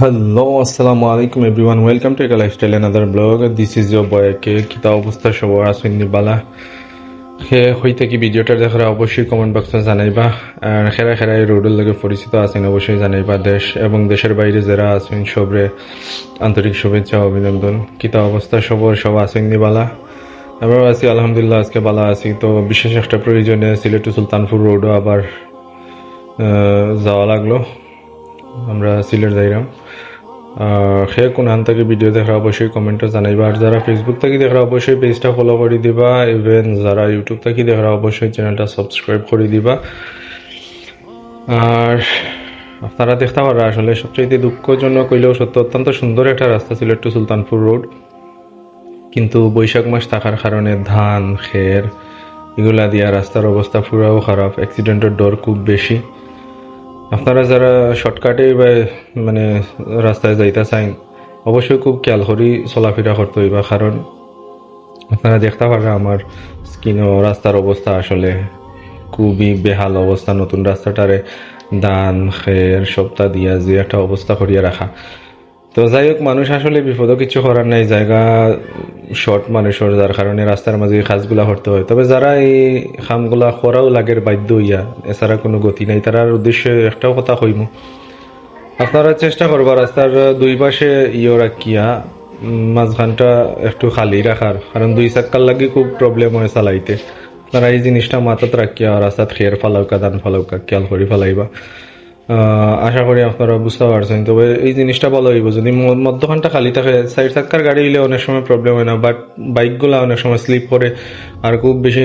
Hello, আসসালামু আলাইকুম everyone. Welcome to Eka Lifestyle, another blog. This is your boy কে কিতা অবস্থা সবার আসেন নিবালা সে হইতে কি ভিডিওটা দেখার অবশ্যই কমেন্ট বক্সে জানাইবা আর খেরা খেরা রোডের লগে পরিচিত আছেন অবশ্যই জানাইবা দেশ এবং দেশের বাইরে যারা আছেন সবরে আন্তরিক শুভেচ্ছা অভিনন্দন কিতা অবস্থা সবর সব আছেন নিবালা আমরা আছি আলহামদুলিল্লাহ আজকে বালা আছি তো বিশেষ একটা প্রয়োজনে সিলেট টু সুলতানপুর রোডও আবার যাওয়া লাগল আমরা সিলেট যাইরাম। সে কোন হান থেকে ভিডিও দেখা অবশ্যই কমেন্টে জানাইবা। আর যারা ফেসবুক থেকে দেখা অবশ্যই পেজটা ফলো করে দিবা। ইভেন যারা ইউটিউব থেকে দেখা অবশ্যই চ্যানেলটা সাবস্ক্রাইব করে দিবা। আর আপনারা দেখতে পারা আসলে সবচেয়ে দুঃখজনক হইলেও সত্য, অত্যন্ত সুন্দর একটা রাস্তা ছিল একটু সুলতানপুর রোড কিন্তু বৈশাখ মাস থাকার কারণে ধান, খের, এগুলা দিয়া রাস্তার অবস্থা পুরাও খারাপ। অ্যাক্সিডেন্টের ডর খুব বেশি। আপনারা যারা শর্টকাটে বা মানে রাস্তায় যাইতে চাইন অবশ্যই খুব খেয়াল করি চলাফেরা করতে হইবা, কারণ আপনারা দেখতে পারেন আমার স্কিনও রাস্তার অবস্থা আসলে খুবই বেহাল অবস্থা। নতুন রাস্তাটারে দান খের সপ্তাহ দিয়া যে একটা অবস্থা করিয়া রাখা। তো যাই হোক, মানুষ আসলে বিপদও কিছু করার নাই। জায়গা শর্ট মানুষের যার কারণে রাস্তার মাঝে কাজগুলা করতে হয়। তবে যারা এই কামগুলা করাও লাগের বাধ্য হইয়া, এছাড়া কোনো গতি নাই তারার উদ্দেশ্যে একটাও কথা কইমু। আপনারা চেষ্টা করবা রাস্তার দুই পাশে ইয়ে রাখিয়া মাঝখানটা একটু খালি রাখার, কারণ দুই চাক্কার লাগি খুব প্রবলেম হয় চালাইতে। আপনারা এই জিনিসটা মাথাত রাখিয়া রাস্তাত খের ফালাউকা, দান ফালাউকা, খেয়াল করে ফেলাইবা। আশা করি আপনারা বুঝতে পারছেন। তবে এই জিনিসটা ভালো হইব, যদি মধ্যখানটা খালি থাকে, সাইড চাক্কার গাড়ি হইলে অনেক সময় প্রবলেম হয় না বাট বাইকগুলা অনেক সময় স্লিপ করে আর খুব বেশি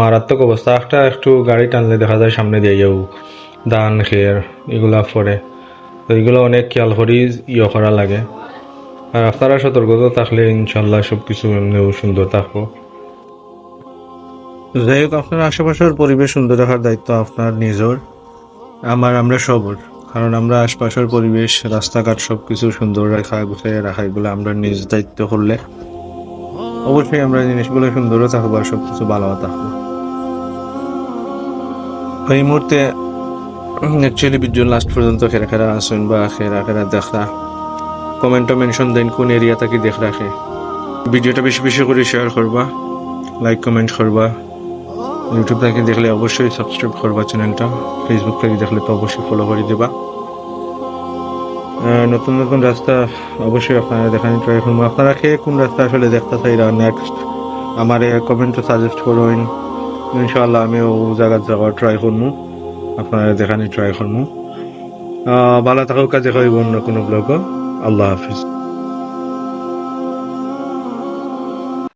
মারাত্মক অবস্থা। একটা একটু গাড়ি টানলে দেখা যায় সামনে দিয়েও ধান খের, এগুলা পরে তো এগুলো অনেক খেয়াল করি ইয়ে করা লাগে। আর আপনারা সতর্কতা থাকলে ইনশাল্লাহ সব কিছু এমনিও সুন্দর থাকব। যাই হোক, আপনার আশেপাশের পরিবেশ সুন্দর রাখার দায়িত্ব আপনার, নিজের। আমার আমরা সবর, কারণ আমরা আশপাশের পরিবেশ, রাস্তাঘাট সব কিছু সুন্দর রাখা, গুছিয়ে রাখা, এগুলো আমরা নিজ দায়িত্ব করলে অবশ্যই আমরা জিনিসগুলো সুন্দরও থাকব আর সব কিছু ভালো থাকব। এই মুহূর্তে অ্যাকচুয়ালি ভিডিও লাস্ট পর্যন্ত খেরা খেরা আসুন বা খেরা খেরা দেখা। কমেন্টও মেনশন দেন কোন এরিয়া থেকে দেখ রাখে। ভিডিওটা বেশি বেশি করে শেয়ার করবা লাইক কমেন্ট করবা। ইউটিউব থেকে দেখলে অবশ্যই সাবস্ক্রাইব করবা চ্যানেলটা ফেসবুক থেকে দেখলে তো অবশ্যই ফলো করে দেবা। নতুন নতুন রাস্তা অবশ্যই আপনারা দেখানি ট্রাই করব। আপনারা কে কোন রাস্তা আসলে দেখতে চাই চাইরা নেক্সট আমার কমেন্টও সাজেস্ট করুন। ইনশাআল্লাহ আমি ও জায়গার যাওয়ার ট্রাই করব। আপনারা দেখানি ট্রাই করব। ভালো থাকুক কাজে হইব অন্য কোনো ব্লগও আল্লাহ হাফিজ।